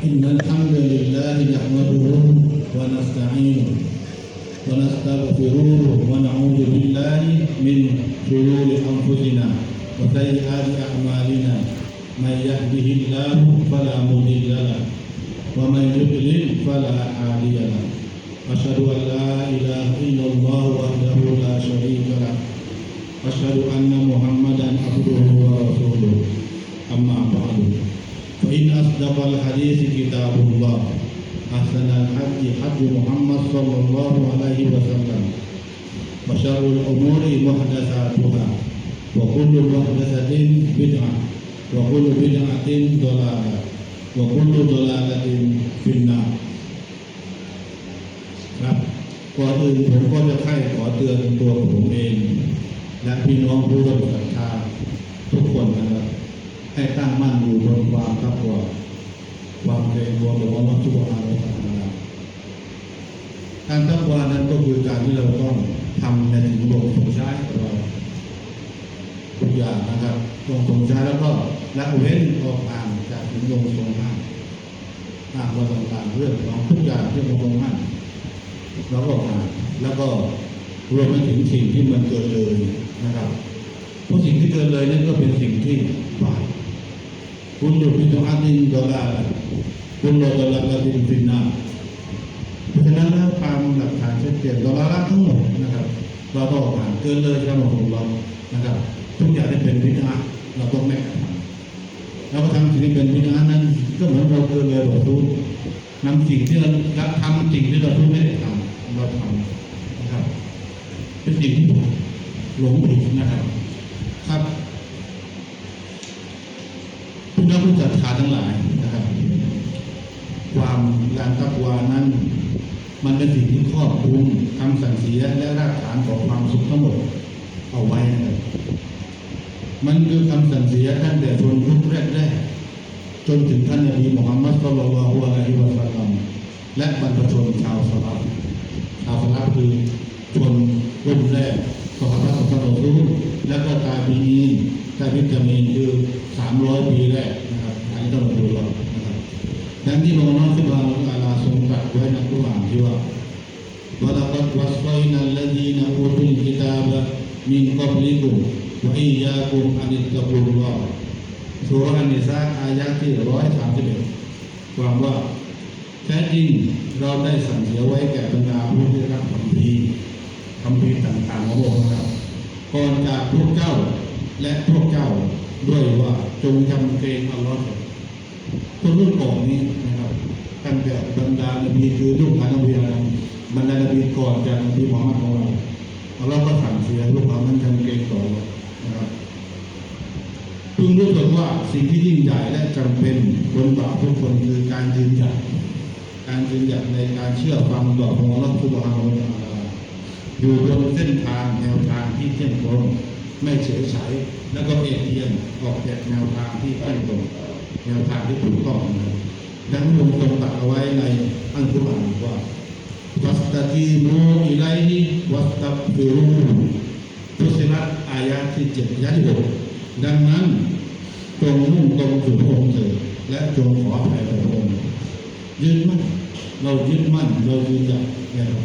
إن الحمد لله نحمده ونستعينه ونستغفره ونعوذ بالله من شرور أنفسنا وسيئات أعمالنا. من يهده الله فلا مضل له ومن يضلل فلا هادي له. أشهد أن لا إله إلا الله وحده لا شريك له. أشهد أن محمدا عبده ورسوله. أما بعد. فإن أصدق الحديث كتاب الله أحسن الحج حج محمد صلى الله عليه وسلم وشر الأمور محدثاتها وكل محدثة بدعة وكل بدعة ضلالة وكل ضلالة في النار ครับก่อนอื่นผมก็จะให้ขอเตือนตัวผมเอง และพี่น้องผู้ร่วมศรัทธาทุกคนนะครับ ให้ตั้งมั่นอยู่บนความทับว่าความเกรงกลัวต่อพระสุบฮานะฮูวะตะอาลาการทับว่านั้นก็คือการที่เราต้องทำในถึงลงสงใช้ของเราทุกอย่างนะครับลงสงใช้แล้วก็ละเว้นออกห่างจากถึงลงทรงห้าห้ามาต่างๆเรื่องของทุกอย่างที่ลงทรงห้ามแล้วก็ห่างแล้วก็รวมไปถึงสิ่งที่มันเกินเลยนะครับเพราะสิ่งที่เกินเลยนั่นก็เป็นสิ่งที่บาป คุณอยู่พิจารณาดอลลาร์คุณโลดอลลาร์ดินฟินาเพราะฉะนั้นแล้วตามหลักฐานชัดเจนดอลลาร์ทั้งหมดนะครับ เราต้องผ่านเกินเลยทั้งหมของเรานะครับ ทุกอย่างที่เป็นพิจาเราต้องไม่กระทำเราก็ทำสิ่งที่เป็นพิจานั้นก็เหมือนเราเกินเลยเราทุกนำสิ่งที่เราทำสิ่งที่เราทุกไม่ได้ทำเราทำนะครับเป็นสิ่งที่หลงผิดนะครับ ครับผู้นักผู้จัดขาทั้งหลายนะครับ ความการตักวานั้น มันเป็นสิ่งที่ครอบคลุมคำสั่งเสียและรากฐานของความสุขทั้งหมดเอาไว้นะครับมันคือคำสั่งเสียตั้งแต่ชนยุคแรกๆจนถึงท่านนบีมุฮัมมัดสุลลัลลอฮุอะลัยฮิวะสัลลัมและบรรพชนชาวสลับชาวสลับคือชนรุ่นแรกสหรัฐของท่านรอซูลแล้วก็ตาบีนีตาบิจามีนคือสามร้อยปีแรกนะครับอันนี้ต้องดูเรานะครับ dan di Allah subhanahu wa ta'ala sumpah wa nakuha jiwa walaqad wasfayna alladhina utul kitaba min qablikum wa iyyakum an ittaqullah surah an-nisa ayat 131ความว่าแท้จริงเราได้สั่งเสียไว้แก่บรรดาผู้ที่รับคำพีคำพีต่างๆของพระองค์ครับก่อนจากพวกเจ้าและพวกเจ้าด้วยว่าจงจำเกรงอัลลอฮ์คนรุ่นก่อนนี้ ตั้งแต่บรรดานบีคือลูกหลานนบีอาดัมบรรดานบีก่อนจากนบีมุฮัมมัดของเราอัลลอฮ์ก็สั่งเสียลูกหลานนั้นจำเกรงต่อนะครับพึงรู้ตนว่าสิ่งที่ยิ่งใหญ่และจำเป็นบนบ่าทุกคนคือการยืนหยัดการยืนหยัดในการเชื่อฟังต่อพระองค์สุบฮานะฮูวะตะอาลาอยู่บนเส้นทางแนวทางที่เที่ยงตรงไม่เฉยเฉยแล้วก็เอียงเอียงออกจากแนวทางที่เที่ยงตรงแนวทางที่ถูกต้อง นะครับดังที่พระองค์ทรงตรัสเอาไว้ในอัลกุรอานว่าวัสตะกีมูอิไลฮิวัสตักฟิรูทุสิลัตอายะที่เจ็ดอายะที่หกดังนั้นจงมุ่งตรงสู่พระองค์เถิดและจงขออภัยต่อพระองค์ยึดมั่นเรายึดมั่นเรายืนหยัดเนี่ยครับ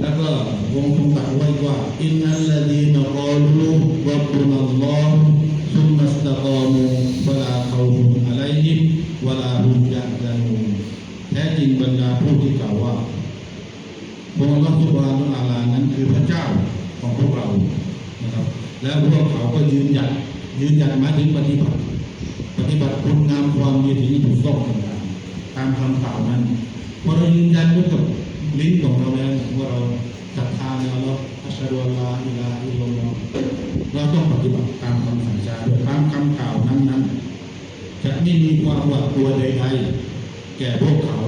แล้วก็วงคงตรัสไว้ว่าอินนัลลดีนกอลูรับบุนัลลอฮ์ซุมมัสตะกอมูวะลาเขาฟุน อะลัยฮิมวลาฮุมยะซานูแท้จริงบรรดาผู้ที่กล่าวว่าพระองค์สุบฮานะฮูวะตะอาลานั้นคือพระเจ้าของพวกเรานะครับ แล้วพวกเขาก็ยืนหยัดยืนหยัดมาถึงปฏิบัติ ปฏิบัติคุณงามความดีถึงถูกต้องต่างๆตามคำกล่าวนั้นพอเรายืนยันด้วยกับลิ้นของเราแล้วว่าเราศรัทธาในอัลลอฮ์อัชฮะดุลลอฮ์อิลาอิลลัลลอฮเราต้องปฏิบัติ ม่มีความหวาดกลัวใดๆแก่พวกเขา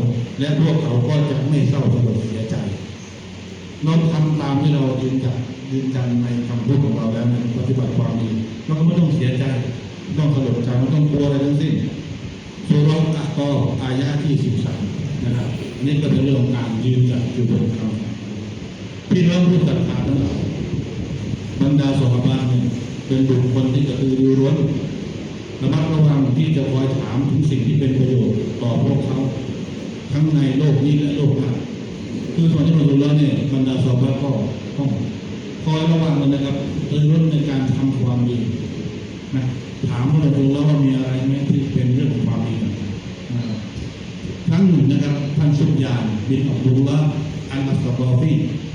และพวกเขาก็จะไม่เศร้าสลดเสียใจเราทำตามที่เรายืนยันยืนยันในคำพูดของเราแล้วเนี่ยปฏิบัติความดีเราก็ไม่ต้องเสียใจไม่ต้องสลดใจไม่ต้องกลัวอะไรทั้งสิ้นสุรอะก็อายะที่สิบสามนะครับนี่ก็เป็นเรื่องของการยืนยันอยู่บนคำพี่น้องผู้ศรัทธาทั้งหลายบรรดาสหบาเนี่ยเป็นบุคคลที่กระตือรือร้นระมัดระวัง ที่จะคอยถามถึงสิ่งที่เป็นประโยชน์ต่อพวกเขาทั้งในโลกนี้และโลกหน้าคือส่วนที่เราดูแล้วเนี่ยบรรดาสอบก็ต้องคอยระวังกันนะครับเตือนรุ่นในการทำความดีนะถามพวกเราดูแล้วว่ามีอะไรไหมที่เป็นเรื่องของความดีนะครับครั้งหนึ่งนะครับท่านสุญญานบินอับดุลละอันอัสกอฟี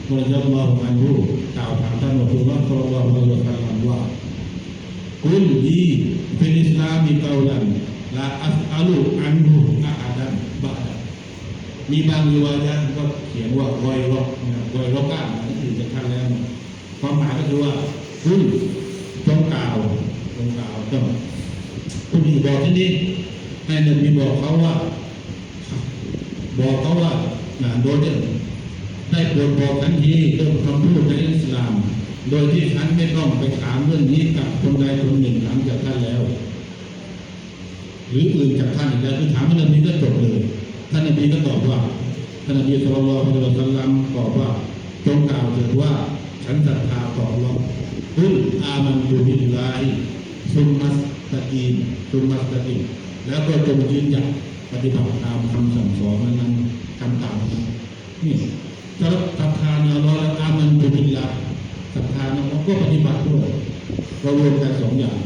บริจาควาอันรูกล่าวถามท่านอับดุลละตลอดวันละสัลลัมว่ากุลลีฟิลอิสลามีเกาลัน ลาอัสอาลูอันฮูอาอาดันบาดันมีบางริวายะห์ก็เขียนว่ากอยรอกนะกอยรอกก้านั่นคือจะทันแล้วความหมายก็คือว่าคุณจงกล่าวจงกล่าวจงผู้นี้บอกที่นี่ให้นบีบอกเขาว่า บอกเขาว่านะโดยเนี่ได้โปรดบอกทันทีเรื่องคำพูดในอิสลาม โดยที่ฉันไม่ต้องไปถามเรื่องนี้กับคนใดคนหนึ่งหลังจากท่านแล้ว หรืออื่นจากท่านอีกแล้วคือถามท่านนบีก็จบเลย ท่านนบีก็ตอบว่าท่านนบีสุลต่านละอัลลอฮฺสัลลัมตอบว่าจงกล่าวเถิดว่าฉันศรัทธาต่ออัลอฮ์กุลอามันตุบิลลาฮิซุมมัสตะกีนซุมมัสตะกีนแล้วก็จงยืนหยัดปฏิบัติตามคำสั่งสอนนั้นคำกล่าวนั้นนี่ถ้าศรัทธาในอัลลอฮ์อามันตุบิลลาฮิ ศรัทธานะเราก็ปฏิบัติด้วยเรารวมกันสองอย่าง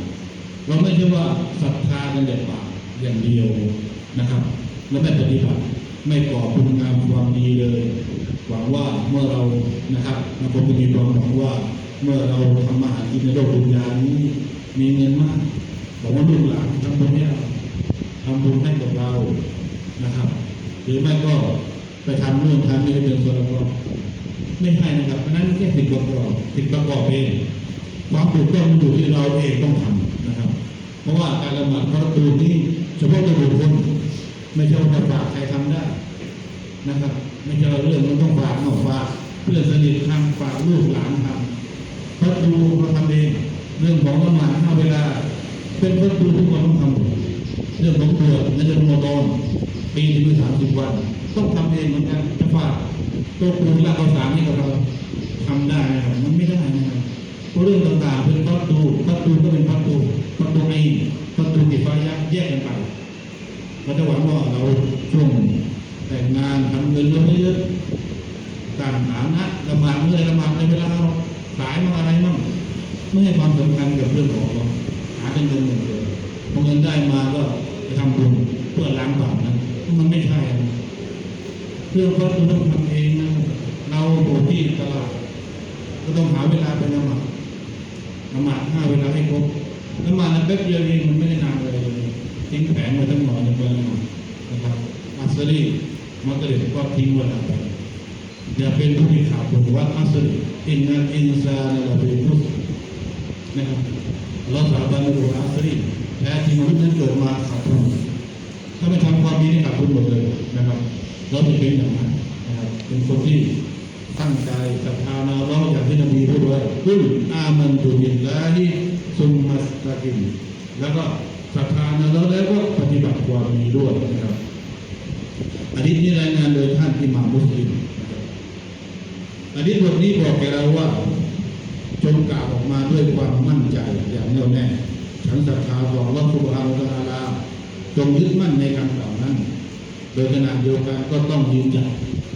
เราไม่ใช่ว่าศรัทธากันแต่ปากอย่างเดียวนะครับ แล้วไม่ปฏิบัติไม่ก่อคุณงามความดีเลย หวังว่าเมื่อเรานะครับนะผมก็มีความหวังว่า เมื่อเราทำมาหากินในโลกดุนยานี้มีเงินมากบอกว่าลูกหลานทำบุญให้เราทำบุญให้กับเรานะครับ หรือไม่ก็ไปทำนู่นทำนี่เป็นส่วนประกอบ ไม่ใช่นะครับอันนั้นแค่ผิดประกอบผิดประกอบเองความถูกต้องมันอยู่ที่เราเองต้องทำนะครับ เพราะว่าการละหมาดพระตูนี้เฉพาะตัวบุคคลไม่ใช่ว่าจะฝากใครทำได้นะครับ ไม่ใช่เรื่องมันต้องฝากนอกฝากเพื่อนสนิททำฝากลูกหลานทำพระตูเราทำเองเรื่องของละหมาดห้าเวลา เป็นพระตูทุกคนต้องทำเรื่องของเบื่อในเรื่องของตอนปีที่มีสามสิบวัน ต้องทำเองเหมือนกันจะฝาก ตัวปูนและเอาสามนี่กับเราทำได้นะครับมันไม่ได้นะครับเพราะเรื่องต่างๆเป็นประตูประตูก็เป็นประตูประตูไอ้ประตูติดไฟยักแยกกันไปเราจะหวังว่าเราช่วงแต่งงานทำเงินเยอะๆการหานะละหมาดเมื่อละหมาดในเวลาเราขายมาอะไรมั่งไม่ให้ความสำคัญกับเรื่องของเราหาเป็นเงินเงินเดือนพอเงินได้มาก็ไปทำบุญเพื่อล้างบาปนะมันไม่ใช่เรื่องวัดเราต้องทำเอง เราอยู่ที่ตลาดก็ต้องหาเวลาไปละหมาดละหมาดห้าเวลาให้ครบละหมาดนั้นแป๊บเดียวเองมันไม่ได้นานเลยทิ้งแผงไว้ทั้งหมดในเวลานะครับอัสรีมักเริบก็ทิ้งเวลาไปอย่าเป็นผู้ที่ขาดผลว่าอัสรีอินนัลอินซานะลาฟิคุสนะครับเราสาบานในตัวอัสรีแท้จริงมนุษย์นั้นเกิดมาขาดทุนถ้าไม่ทำความดีนี่ขาดทุนหมดเลยนะครับ เราจะเป็นอย่างนั้นนะครับเป็นคนที่ ตั้งใจศรัทธาในอัลเลาอย่างที่นบีพูดไว้กุลอามันตุบิลลาฮิซุมมัสตะกิมแล้วก็ศรัทธาในอัลเลาแล้วก็ปฏิบัติความดีด้วยนะครับอันนี้นี่รายงานโดยท่านอิหม่ามมุสลิมอันนี้บทนี้บอกแกเราว่าจงกล่าวออกมาด้วยความมั่นใจอย่างแน่วแน่ฉันศรัทธาต่ออัลลอฮฺสุบฮานะฮูวะตะอาลาจงยึดมั่นในคำกล่าวนั้น โดยขณะเดียวกันก็ต้องยืนจัด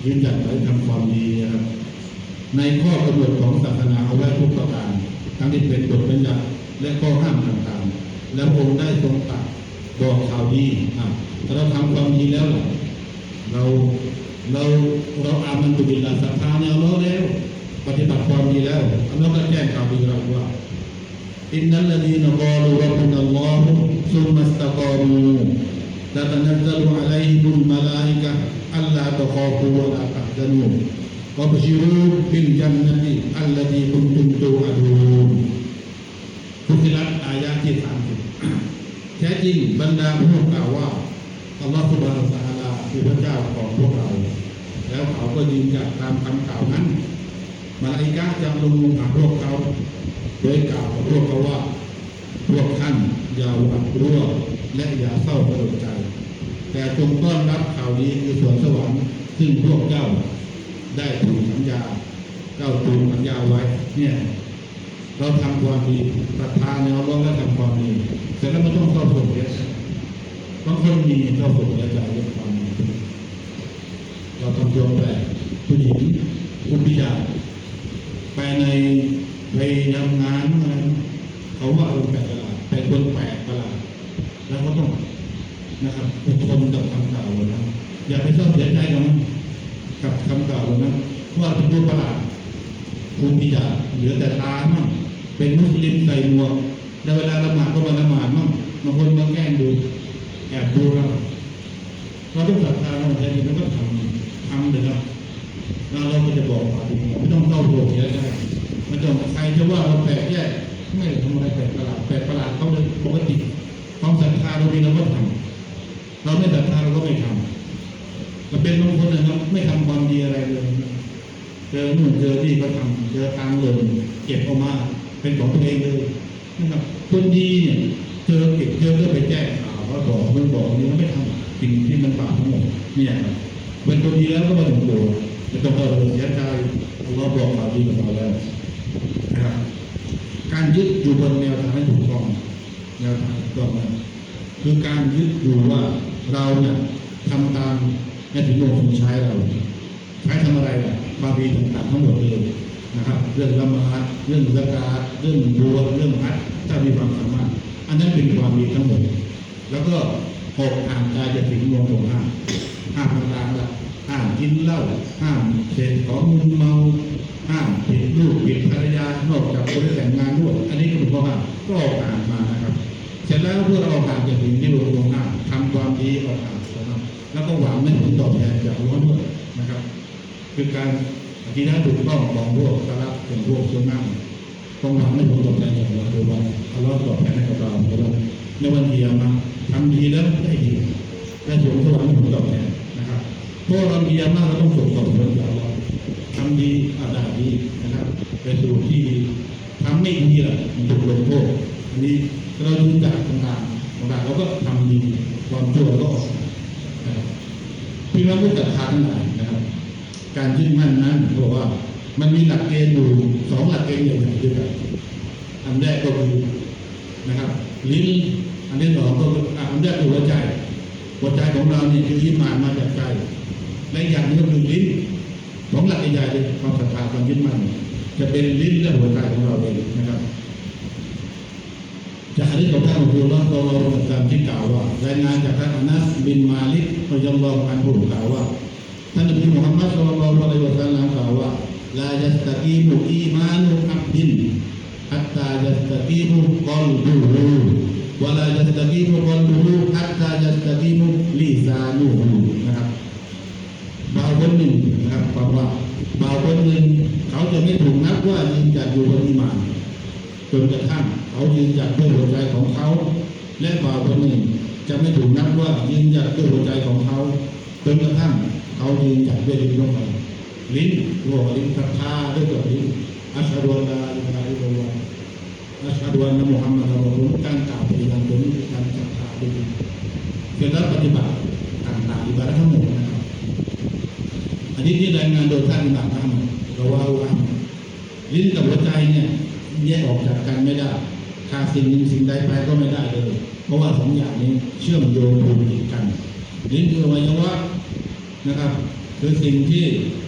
ยืนจัดไว้ทำความดีนะครับ ในข้อกำหนดของศาสนาเอาไว้ทุกประการทั้งที่เป็นบทบัญญัติและข้อห้ามต่างๆ และองค์ได้ทรงตัดบอกข่าวดีอะถ้าเราทำความดีแล้ว เราเราเราอามันตุบิลาศรัทธาในอัลเลอฮ์แล้ว ปฏิบัติความดีแล้วอัลเลอฮ์ก็แจ้งข่าวดีเราว่าอินนัลลดีนกอลูรับุนัลลอฮุซุมมัสตะกอมูละตันซัลุอะลัยฮิมุลมะลาอิกะอัลลาตะคอฟูวะลาตะฮซานู วะบชิรูบิลจันนติอัลลดีคุนตุมตูอะดูนทุกิรัตอายะที่สามสิบแท้จริงบรรดาผู้กล่าวว่าอัลลอฮฺสุบานะฮูวะตะอาลาคือพระเจ้าของพวกเรา แล้วเขาก็ยืนหยัดตามคำกล่าวนั้น มาลาอิกะจะลงมาหาพวกเขาโดยกล่าวกับพวกเขาว่า พวกท่านอย่าหวาดกลัวและอย่าเศร้าสลดใจ แต่จงต้อนรับข่าวดีคือสวนสวรรค์ซึ่งพวกเจ้า ได้ถูกสัญญาเจ้าถูกสัญญาไว้ เนี่ย เราทำความดีศรัทธาในอัลลอฮ์และทำความดีแต่แล้วมันต้องเข้าสู่เสียใจบางคนมีเข้าสู่เสียใจด้วยความเราทำตัวแปลผู้หญิงผู้พิจารไปในไปทำงานอะไรเขาว่าเราแปลกประหลาดแต่คนแปลกประหลาดแล้วก็ต้องนะครับอดทนกับคำกล่าวเก่านั้นอย่าไปเศร้าเสียใจกับมัน กับคำกล่าวนั้นว่าเป็นตัวประหลาดผู้พิจารเหลือแต่ตามั่งเป็นมุสลิมใส่หมวกแล้วเวลาละหมาดก็มาละหมาดมั่งบางคนมาแกล้งดูแอบดูเราเราต้องศรัทธาเราใจดีแล้วก็ทำทำเลยครับแล้วเราก็จะบอกความจริงไม่ต้องเข้าโลกเยอะใช่ไม่ต้องใครจะว่าเราแปลกแยกไม่ได้ทำอะไรแปลกประหลาดแปลกประหลาดเขาเลยปกติความศรัทธาเราดีเราก็ทำเราไม่ศรัทธ ไม่ทำความดีอะไรเลย เจอหนู่นเจอนี่ก็ทำเจอทางเลยเก็บออกมาเป็นของตัวเองเลยนะครับคนดีเนี่ยเจอเก็บเจอก็ไปแจ้งข่าวว่าบอกเมื่อบอกนี่ไม่ทำสิ่งที่มันบาปทั้งหมดเนี่ยเป็นตัวดีแล้วก็มาถึงโบจะต้องเราเสียใจเราบอกข่าวดีกับเราแล้วนะครับการยึดอยู่บนแนวทางที่ถูกต้องแนวทางถูกต้องนะคือการยึดอยู่ว่าเราเนี่ยทำตาม ในถึงโลกของใช้เราใช้ทำอะไรล่ะความีต่างๆทั้งหมดเลยนะครับ เรื่องละมาดเรื่องสกาเรื่องบัวเรื่องฮัดถ้ามีความสามารถ อันนั้นเป็นความดีทั้งหมด แล้วก็หกห่างกายจะถึงรวมของห้าห้ามต่างๆละห้ามกินเหล้าห้ามเสพของมึนเมาห้ามผิดลูกผิดภรรยานอกจากคนแต่งงานด้วย อันนี้ก็เป็นข้อห้ามก็ออกห่างมานะครับ เสร็จแล้วเพื่อเราออกห่างจากสิ่งที่รวมของห้าทำความดีออกห่าง แล้วก็หวังไม่ผลตอบแทนจากร้อนด้วยนะครับ คือการอธิษฐานถูกต้องของพวกสาระเป็นพวกส่วนมากต้องหวังไม่ผลตอบแทนจากเราโดยวันอัลลอฮ์ตอบแทนให้กับเราในวันในวันที่ยมาทำดีแล้วได้ดีได้สมสวรรค์ผลตอบแทนนะครับเพราะเรามียามาเราต้องส่งต่อผลจากเราทำดีอาดาดีนะครับไปสู่ที่ดีทำไม่ดีล่ะมันถูกลงโทษอันนี้เราดูจากต่างๆต่างๆเราก็ทำดีความชั่วราก็ออกนะครับ พี่น้องผู้ศรัทธาทั้งหลายนะครับ การยึดมั่นนั้นบอกว่า มันมีหลักเกณฑ์อยู่สองหลักเกณฑ์ใหญ่ๆด้วยกันอันแรกก็คือนะครับลิ้นอันที่สองก็คืออันแรกคือหัวใจหัวใจของเราเนี่ยคือยึดมั่นมาจากใจและอย่างนึงก็คือลิ้นสองหลักใหญ่ๆเลยความศรัทธาความยึดมั่นจะเป็นลิ้นและหัวใจของเราเองนะครับ ฮะดิษของท่านอับดุลลอฮ์เราเราตามที่กล่าวว่ารายงานจากท่านอนัสบินมาลิกรอยลลอฮ์อันผู้กล่าวว่าท่านนบีมุฮัมมัดศ็อลลัลลอฮุอะลัยฮิวะซัลลัมกล่าวว่าลายัสตะกีมุอีมานุอับดินฮัตตายัสตะกีมุกอลบุฮูวะลายัสตะกีมุกอลบุฮูฮัตตายัสตะกีมุลิซานุฮูนะครับบ่าวคนหนึ่งนะครับความว่าบ่าวคนหนึ่งเขาจะไม่ถูกนับว่ายืนจัดอยู่บนอิมานจนกระทั่ง เขายืนจัดด้วยหัวใจของเขา และบ่าวคนหนึ่งจะไม่ถูกนับว่ายืนจัดด้วยหัวใจของเขาจนกระทั่งเขายืนจัดด้วยลิ้นของเขาลิ้นหัวลิ้นศรัทธาด้วยตัวลิ้นอัชฮะดุอัลลอฮฺอิลาฮิลลอฮฺอัชฮะดุอันนะมุฮัมมัดอัลลอฮฺการกล่าวปฏิญาณตัวนี้การศรัทธาด้วยลิ้นเสร็จแล้วปฏิบัติต่างๆอิบาดะทั้งหมดนะครับอันนี้ที่รายงานโดยท่านต่างท่านเราว่าว่าลิ้นกับหัวใจเนี่ยแยกออกจากกันไม่ได้ ขาดสิ่งหนึ่งสิ่งใดไปก็ไม่ได้เลย เพราะว่าสองอย่างนี้เชื่อมโยงผูกติดกันลิ้นคืออวัยวะนะครับ คือสิ่งที่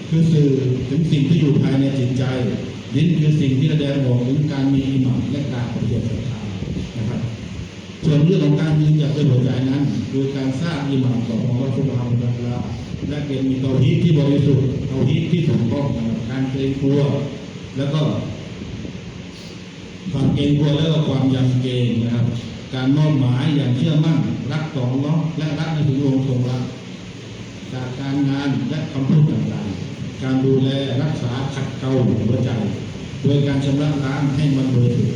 คือสื่อถึงสิ่งที่อยู่ภายในจิตใจลิ้นคือสิ่งที่แสดงออกถึงการมีอิหมัมและการปฏิบัติศรัทธานะครับ ส่วนเรื่องของการยืนหยัดด้วยหัวใจนั้น คือการสร้างอิหมัมต่อของพระสุบฮานะฮูวะตะอาลาและเกิดมีเตาฮีดที่บริสุทธิ์เตาฮีดที่ถูกต้องนการเกรงกลัวแล้วก็ ความเกรงกลัวแล้วก็ความยำเกรงนะครับ การมอบหมายอย่างเชื่อมั่นรักต่อร้องและรักในถึงองค์ทรงรักจากการงานและคำพูดต่างๆ การดูแลรักษาขัดเกลาหัวใจ โดยการชำระล้างให้มันบริสุทธิ์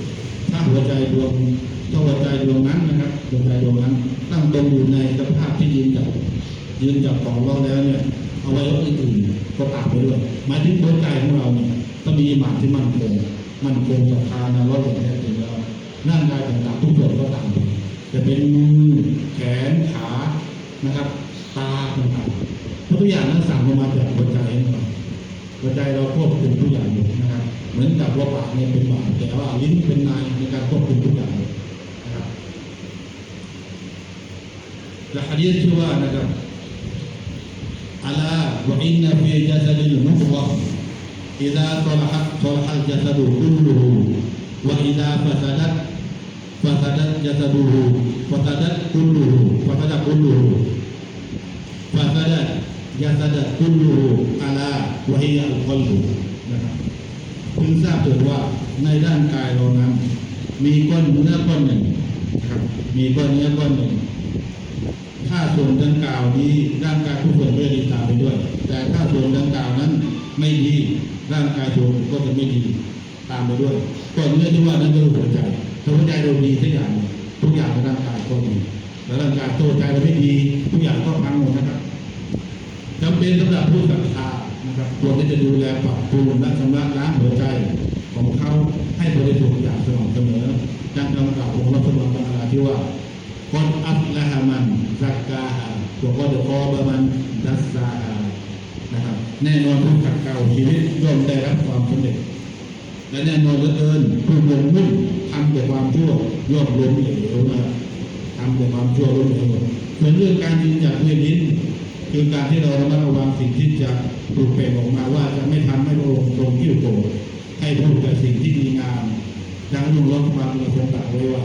ถ้าหัวใจดวงถ้าหัวใจดวงนั้นนะครับดวงใจดวงนั้น ตั้งตรงอยู่ในสภาพที่ยืนจับยืนจับของเราแล้วเนี่ยเอาไว้อื่นๆก็ตามไปด้วยหมายถึงหัวใจของเราเนี่ยต้องมีหมานที่มั่นคง มันคงศรัทธานร้อยอย่างแท้จริงแล้วร่างกายต่างๆทุกส่วนก็ต่ามไปจะเป็นมือแขนขานะครับตาต่างๆเพราะทุกอย่างนั้นสั่งลงมาจากหัวใจของเราหัวใจเราควบคุมทุกอย่างอยู่นะครับ เหมือนกับว่าปากเนี่ยเป็นบ่าแต่ว่าลิ้นเป็นนายในการควบคุมทุกอย่างนะครับและฮะดีษที่ว่านะครับอัลาว่าอินนฟีจัสดิลมุฟะ إذا صلحت صلح الجسد كله وإذا فسدت فسدت جسده فسدت كله فسد كله فسدت جسد كله على وهي القلب นะครับพึงทราบเถิดว่าในร่างกายเรานั้น มีก้อนเนื้อก้อนหนึ่งนะครับมีก้อนเนื้อก้อนหนึ่ง ถ้าส่วนดังกล่าวนี้ร่างกายทุกส่วนก็จะดีตามไปด้วย แต่ถ้าส่วนดังกล่าวนั้นไม่ดี ร่างกายส่วก็จะไม่ดีตามไปด้วยก่อนเรื่องที่ว่านั้นก็คือหัวใจถ้าหัวใจเราดีทุกอย่างทุกอย่างในร่างกายก็ดีแต่ร่างกายตัวใจเราไม่ดีทุกอย่างก็พังหมดนะครับจำเป็นสำหรับผู้ศรัทธานะครับควรที่จะดูแลปรับปรุงและชำระล้างหัวใจของเขาให้บริสุทธิ์อย่างสม่ำเสมอดังคำกล่าวของพระพุทธเจ้าที่ว่าคนอัฟละฮามันซักกาฮาตัวก็จะคอบะมันดัสซาฮานะครับ แน่นอนผู้ขัดเกลาชีวิตย่อมได้รับความสำเร็จและแน่นอนเหลือเกินผู้ลงมุ่งทำแต่ความชั่วย่อมล้มเหลวนะทำแต่ความชั่วล้มเหลวส่วนเรื่องการยืนหยัดด้วยลิ้นคือการที่เราระมัดระวังสิ่งที่จะปลุกเปลออกมาว่าจะไม่ทำให้พระองค์ทรงที่โกรธให้พูดแต่สิ่งที่ดีงามดังลุงร้องฟังเราคงกล่าวไว้ว่า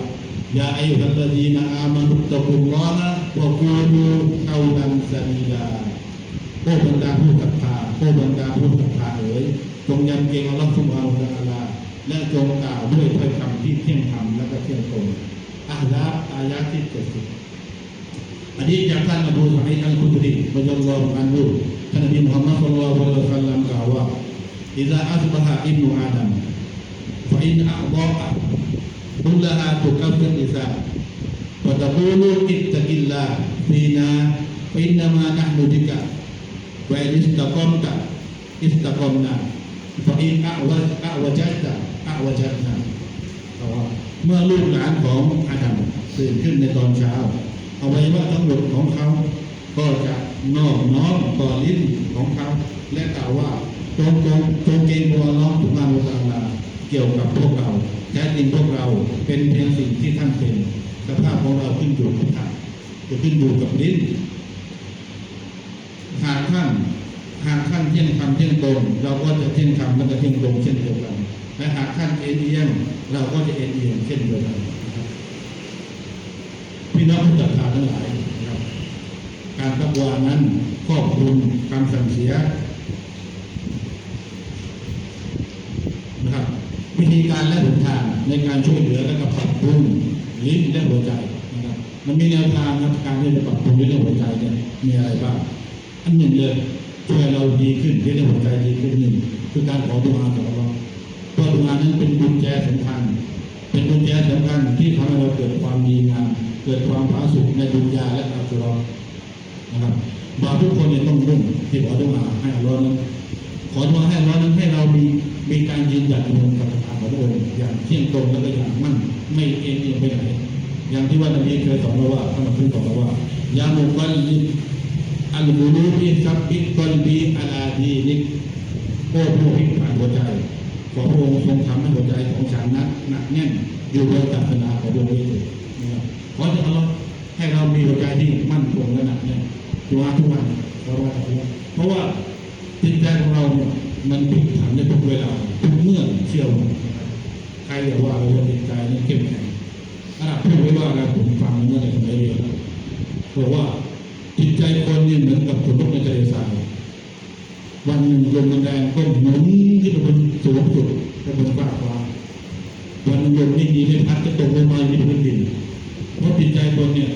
ยาอายุฮัลลดีนาอามานุตตะกุลลอนะวะกูลูเอาลันซาดีลาโอ้บรรดาผู้ศรัทธา ผู้บรรดาผู้ศรัทธาเอ๋ยจงยำเกรงอัลลอฮฺสุบฮานะอัลาและจงกล่าวด้วยถ้อยคำที่เที่ยงธรรมและก็เที่ยงตรงอัลลอฮฺอายะที่เจ็ดสิบอันนี้จากท่านอบูสัยอัลกุบรีมัจลลอฮฺอันดูท่านอับดุลมุฮัมมัดสุลลัลลอฮฺสัลลัมกล่าวว่าอิซาอัลบะฮะอิบนุอาดัมฟะอินอัลลอฮฺดุลละฮะตุกัฟฟิซาฟะตะกูลูอิตตะกิลลาฟีนาฟะอินนมะนะห์มุบิกะ Wa istakomta istakomna fa in a'wa a'wajadta a'wajadna เมื่อลูกหลานของอาดัมตื่นขึ้นในตอนเช้าเอาไว้ยวะทั้งหมดของเขา ก็จะนอบน้อมต่อลิ้นของเขา และกล่าวว่าโจงจงจงเกงบัวล้อมทุกมานวลาเกี่ยวกับพวกเราแท้จริงพวกเราเป็นเพียงสิ่งที่ท่านเป็น สภาพของเราขึ้นอยู่กับท่านจะขึ้นอยู่กับลิ้น หากท่านหากท่านเที่ยงธรรมเที่ยงตรงเราก็จะเที่ยงธรรมและเที่ยงตรงเช่นเดียวกันและหากท่านเอ็นเอียงเราก็จะเอ็นเอียงเช่นเดียวกันพี่น้องผู้ศรัทธาทั้งหลายการตักวานั้นครอบคลุมคำสั่งเสียนะครับวิธีการและหนทางในการช่วยเหลือและก็ปรับปรุงลิ้นและหัวใจนะครับมันมีแนวทางครับการที่จะปรับปรุงลิ้นและหัวใจเนี่ยมีอะไรบ้าง อันหนึ่งเลยช่วยเราดีขึ้นลิ้นและหัวใจดีขึ้นหนึ่งคือการขอดุอาต่อเราเพราะดุอานั้นเป็นกุญแจสำคัญ เป็นกุญแจสำคัญที่ทำให้เราเกิดความดีงามเกิดความผาสุกในดุนยาและอาคุเราะห์นะครับบาทุกคนเนี่ยต้องรุ่งที่ขอดุอาให้อัลลอฮ์นั้นขอดุอาให้อัลลอฮ์นั้นให้เรามีมีการยืนหยัดในองค์กับทางของพระองค์อย่างเที่ยงตรงและก็อย่างมั่นไม่เอ็นเอียงไปไหนอย่างที่ว่านบีเคยสอนเราว่าท่านพูดบอกเราว่ายามุกัลลิ อัลบุลูบิซับบิกอลบีอาลาดีนิกโอ้ผู้พิพากหัวใจ ขอพระองค์ทรงทำให้หัวใจของฉันนั้นหนักแน่นอยู่บนศาสนาของพระองค์เถิดขอจะอัลลอฮ์ให้เรามีหัวใจที่มั่นคงและหนักแน่นดุอาทุกวันเพราะว่าเพราะว่าจิตใจของเราเนี่ยมันพลิกผันในทุกเวลาทุกเมื่อเชี่ยวใครอย่าว่าเราจิตใจนี่เข้มแข็งอาจพูดไว้ว่านะผมฟังเมื่อไหร่สมัยเรียนนะบอกว่า จิตใจคนนี่เหมือนกับฝนตกในทะเลทรายวันหนึ่งลมมันแรงก็หมุนขึ้นไปบนสูงสุดไปบนฟ้าฟ้าวันหนึ่งลมไม่ดีไม่พัดก็ตกลงมาที่พื้นดินเพราะจิตใจคนเนี่ย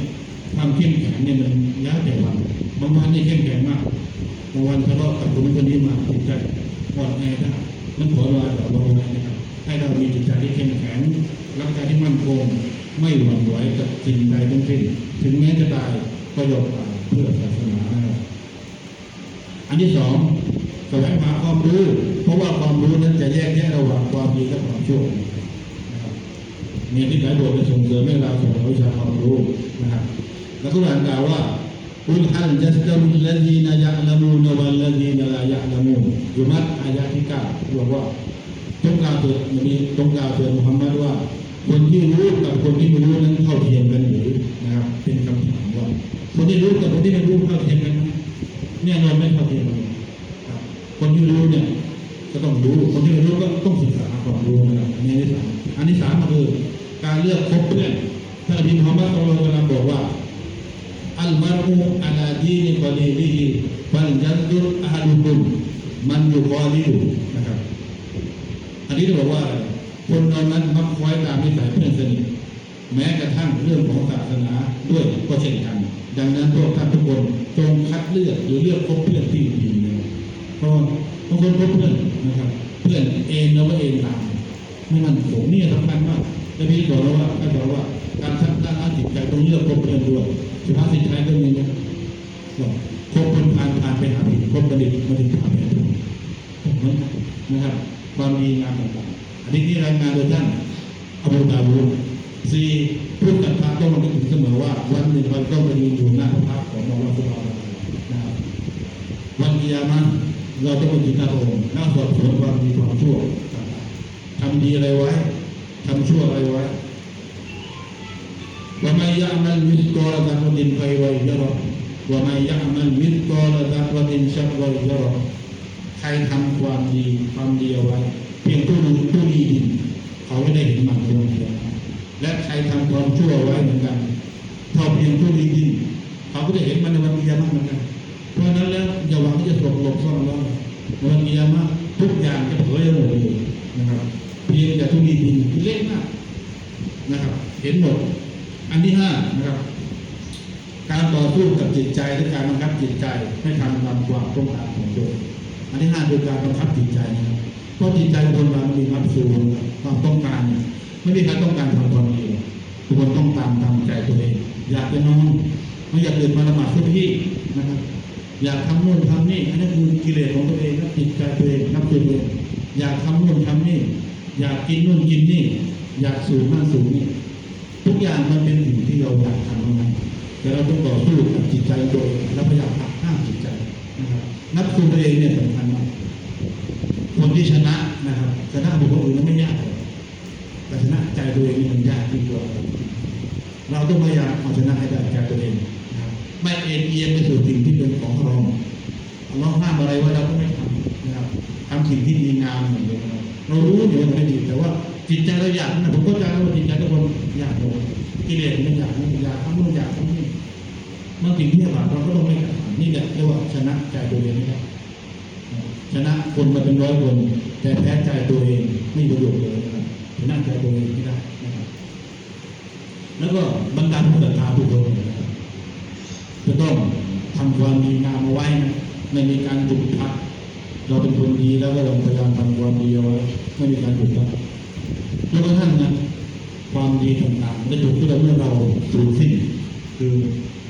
ความเข้มแข็งเนี่ยมันย้ายแต่วันบางวันนี่เข้มแข็งมากบางวันทะเลาะกับคนคนนี้มาจิตใจอ่อนแอได้มันขอลาต่อบางวันนะครับให้เรามีจิตใจที่เข้มแข็งรักใจที่มั่นคงไม่หวั่นไหวกับสิ่งใดทั้งสิ้นถึงแม้จะตายก็ยอมตาย เพื่อศาสนานะครับอันที่สองแสวงหาความรู้ เพราะว่าความรู้นั้นจะแยกแยะระหว่างความดีและความชั่วมีที่ไหลายบทจะส่งเสริมให้เราส่งวิชาความรู้นะครับ แล้วก็อ่านกล่าวว่าอุลฮันจัสตารุลลดีนายะละมูนวัลลดีนลายะละมูนยุมัดอายะที่เก้าบอกว่าจงกล่าวเถิดนบีจงกล่าวเถิดมุฮัมมัดว่า คนที่รู้กับคนที่ไม่รู้นั้นเท่าเทียมกันหรือนะครับ เป็นคำถามว่าคนที่รู้กับคนที่ไม่รู้เท่าเทียมกันแน่นอนไม่เท่าเทียมกันครับ คนที่รู้เนี่ยก็ต้องรู้ คนที่ไม่รู้ก็ต้องศึกษาความรู้นะครับอันนี้อันที่สามอันที่สามก็คือการเลือกคบเพื่อนท่านอภิมุฮัมมัดสุลลัลลอฮุบอกว่าอัลมารุอาลาดีนิกอลีลิฮิฟัลยันดุอาลุคุมมันอยู่กอลิลุนะครับ อันนี้เขาบอกว่าอะไร คนเรานั้นมักคอยตามนิสัยเพื่อนสนิทแม้กระทั่งเรื่องของศาสนาด้วยก็เช่นกัน ดังนั้นพวกท่านทุกคนจงคัดเลือกหรือเลือกคบเพื่อนที่ดีเลยเพราะบางคนคบเพื่อนนะครับ เพื่อนเองแล้วก็เองตามไม่มันผมนี่สำคัญมากและพี่บอกแล้วว่าท่านบอกว่าการทัตั้งจิตใจต้องเลือกคบเพื่อนด้วยสุภาษิตไทยก็มีนะบอกคบคนพานพานไปหาผิดคบบัณฑิตบัณฑิตพาไปหาถูกนะครับ ความดีงามต่างๆ อันนี้รายงานโดยท่านอบูดาวูสี่ผู้ศรัทธาต้องระลึกถึงเสมอว่า วันหนึ่งเราต้องไปยืนอยู่หน้าพระพักของอัลลอฮฺสุบฮานะฮูวะตะอาลานะครับวันกิยามะห์เราต้องไปยืนหน้าองค์หนั่งสอบสวนความดีความชั่วทำดีอะไรไว้ทำชั่วอะไรไว้ว่าไม่ยะมันมิสกอลตะกุดินไฟไว้ยะรอว่าไม่ยะมันมิสกอลตะกุดินชักไว้ยะรอใครทำความดีความดีเอาไว้ เพียงผู้รู้ผู้มีดินเขาไม่ได้เห็นมันดวงเดียวและใครทำความชั่วไว้เหมือนกันเท่าเพียงผู้มีดินเขาก็จะเห็นมันในวันเกิยามะเหมือนกันเพราะนั้นแล้วอย่าหวังที่จะตกหลบซ่อนเร้อนวันเกิยามะทุกอย่างจะเผยหมดเลยนะครับ เพียงแต่ผู้มีดินเล็กมากนะครับ เห็นหมด อันที่ห้านะครับการต่อสู้กับจิตใจและการบังคับจิตใจให้ทำตามความต้องการของตนอันที่ห้าคือการบังคับจิตใจนะครับ เพราะจิตใจคนเรามีความสูงความต้องการเนี่ยไม่มีใครต้องการทำความดีหรอกทุกคนต้องตามตามใจตัวเองอยากจะนอนไม่อยากตื่นมาละหมาดทุกที่นะครับ อยากทำโน่นทำนี่อันนั้นคือกิเลสของตัวเองนะจิตใจตัวเองนับตัวเองอยากทำโน่นทำนี่ อยากกินโน่นกินนี่ อยากสูงนั่นสูงนี่ทุกอย่างมันเป็นสิ่งที่เราอยากทำทั้งนั้นแต่เราต้องต่อสู้กับจิตใจตัวเองและพยายามหักห้ามจิตใจนะครับนับตัวเองเนี่ยสำคัญมาก คนที่ชนะนะครับชนะบุคคลอื่นนั้นไม่ยากแต่ชนะใจตัวเองนี่มันยากที่ตัวเราต้องพยายามเอาชนะให้ได้ใจตัวเองนะครับไม่เอ็นเอียงไปสู่สิ่งที่เป็นของเราเราห้ามอะไรไว้เราก็ไม่ทำนะครับทำสิ่งที่ดีงามอย่างเดียวนะครับเรารู้อยู่ว่ามันไม่ดีแต่ว่าจิตใจเราอยากนะผมเข้าใจว่าจิตใจทุกคนอยากโดนกิเลสมันอยากนอยากทำนู่นอยากทำนี่เมื่อสิ่งที่บาปเราก็ต้องไม่กระทำนี่แหละเรียกว่าชนะใจตัวเองนะครับ ชนะคนมาเป็นร้อยคน แต่แพ้ใจตัวเองไม่ประโยชน์เลยนะครับชนะใจตัวเองไม่ได้นะครับแล้วก็บรรดาผู้ศรัทธาทุกคนนะครับจะต้องทำความดีงามเอาไว้นะไม่มีการหยุดพัก เราเป็นคนดีแล้วก็เราพยายามทำความดีเอาไว้ไม่มีการหยุดพักจนกระทั่งนะความดีต่างๆได้ถูกที่เราเมื่อเราสูญสิ้นคือ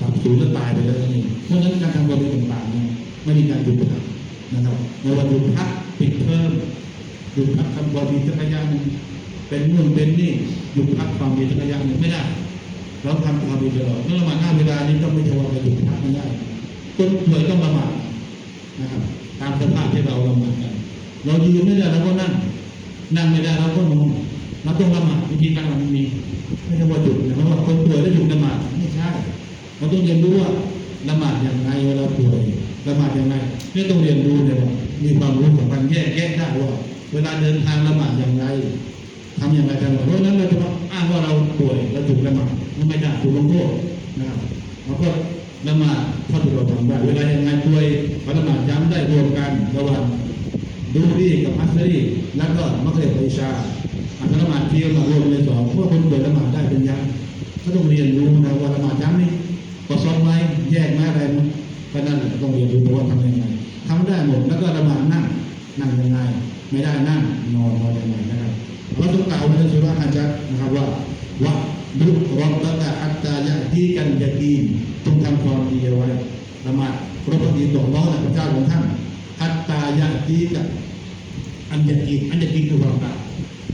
ตับสูญแล้วตายไปแล้วนี่เพราะฉะนั้นการทำความดีต่างๆเนี่ยไม่มีการหยุดพัก นะครับในวันหยุดพักปิดเพิ่มหยุดพักทำความดีสักระยะหนึงเป็นนู่นเป็นนี่หยุดพักความดีสักระยะหนึงไม่ได้เราทำความดีตลอดเมื่อละหมาดหน้าเวลานี้ต้องไม่ใช่ว่าไปหยุดพักไม่ได้คนป่วยต้องละหมาดนะครับ ตามสภาพที่เราละหมาดกันเรายืนไม่ได้เราก็นั่งนั่งไม่ได้เราก็นอนเราต้องละหมาดวิธีการมันมีไม่ใช่ว่าหยุดนะเพราะว่าคนป่วยแล้วหยุดละหมาดไม่ใช่เราต้องเรียนรู้ว่าละหมาดอย่างไรเวลาป่วย ละหมาดอย่างไรเนี่ยต้องเรียนรู้เนี่ยมีความรู้ของการแยกแยะได้ว่าเวลาเดินทางละหมาดอย่างไรทำอย่างไรกันเพราะนั้นเราจะมาอ้างว่าเราป่วยเราถูกละหมาดมันไม่ได้ถูกลงโทษนะครับเราก็ละหมาดเท่าที่เราทำได้เวลาอย่างไรป่วยเราละหมาดย้ำได้รวมกันระหว่างดูรีกับอัสรีแล้วก็มักเรียบอิชาอันละหมาดเที่ยวมารวมในสองเพราะคนเปิดละหมาดได้เป็นยักษ์ก็ต้องเรียนรู้นะว่าละหมาดยักษ์นี่ก็ซ้อมไหมแยกไหมอะไรมั้ ยก็นั่นแหละต้องเรียนรู้ว่าทำยังไงทำได้หมดแล้วก็ละมาดนั่งนั่งยังไง ไม่ได้นั่งนอนนอนยังไงนะครับเราต้องกล่าวในสุราอาจารย์นะครับว่าวะดุรบตะอัตตายะที่กันยากีนต้องทำความดีเอาไว้ละหมาดพระพุทธต่อน้องพระเจ้าของท่านอัตตายะดีกับอันยากินอันยากินคือความตาย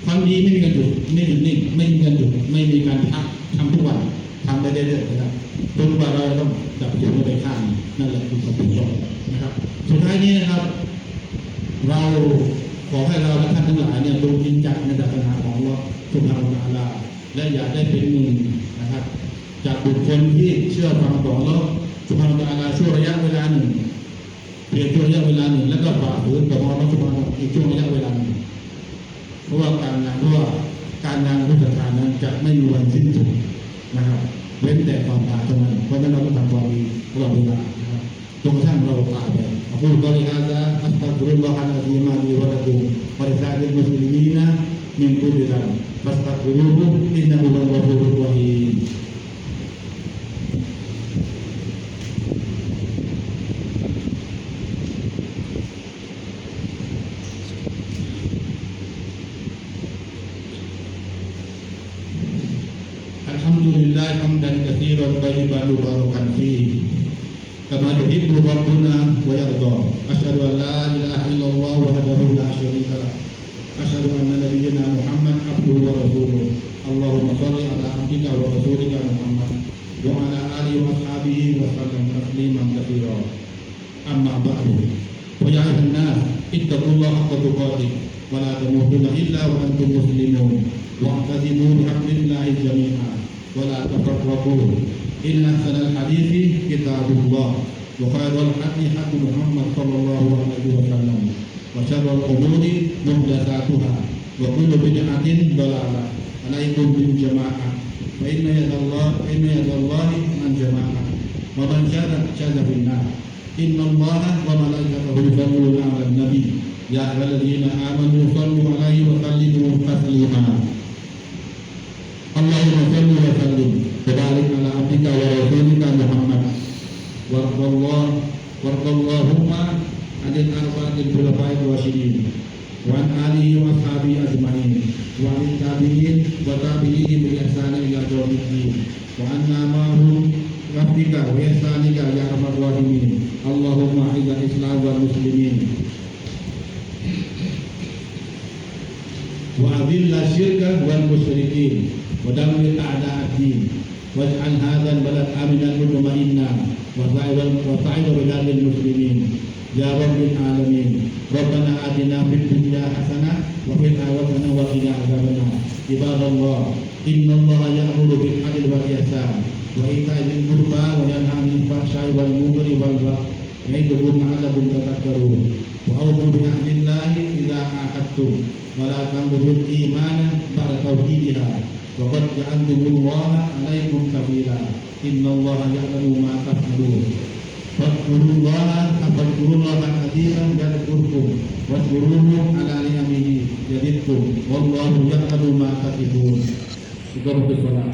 ความดีไม่มีการหยุดไม่หยุดนิ่งไม่มีการหยุดไม่มีการพักทำทุกวัน ทำไปเรื่อยๆนะครับจนกว่าเราต้องจับจุดไม่ไปข้างนั่นแหละคือความเป็นยอดนะครับ สุดท้ายนี้นะครับ เราขอให้เราและท่านทั้งหลายเนี่ยลงจริงจังในศาสนาของเราสุภาพนาลาและอย่าได้เป็นหนึ่งนะครับ จากบุคคลที่เชื่อฟังของเราสุภาพตาลาช่วงระยะเวลาหนึ่งเพียงช่วงระยะเวลาหนึ่งแล้วก็ฝ่าฝืนกับมรสุภาพอีกช่วงระยะเวลาหนึ่งเพราะว่าการงานเพราะว่าการงานพุทธทานนั้นจะไม่มีวันสิ้นสุด นะครับเว้นแต่ความตายเท่านั้นเพราะฉะนั้นเราต้องทำความดีตลอดเวลานะครับจนกระทั่งเราตายไปอัลลอฮฺฮาซาอัสตัฆฟิรุลลอฮะอะซีมาลีวะละกุมวะลิซาอิลมุสลิมีนะมินกุลิซัมฟัสตัฆฟิรุฮูอินนะฮูวัลกอฟูรุรรฮีม إن أحسن الحديث كتاب الله وخير الحديث حديث محمد صلى الله عليه وسلم وشر الأمور محدثاتها وكل بدعة ضلالة عليكم بالجماعة فإن يد الله إن يد الله عن جماعة ومن شاذ شاذ في النار إن الله وملائكته يصلون على النبي يا أيها الذين آمنوا صلوا عليه وسلموا تسليما Allahumma adil arbatil khulafain rasyidin wa an alihi wa ashabi ajma'in. Wa min tabi'in wa tabi'ihim bi ihsan ila yaumiddin wa anna ma'hum ya Allahumma izzil islam wal واجعل هذا البلد آمنا مطمئنا وسائر وسائر بلاد المسلمين يا رب العالمين ربنا آتنا في الدنيا حسنة وفي الآخرة وقنا عذاب النار عباد الله إن الله يأمر بالعدل والإحسان وإيتاء ذي القربى وينهى عن الفحشاء والمنكر والبغي يعظكم لعلكم تذكرون وأوفوا بعهد الله إذا عاهدتم ولا تنقضوا الإيمان بعد توحيدها وقد جعلتم الله عليكم كفيلا إن الله يعلم ما تفعلون فاذكروا الله فاذكروا الله كثيرا يذكركم واذكروه على نعمه يزدكم والله يعلم ما تصفون. بقرب الصلاة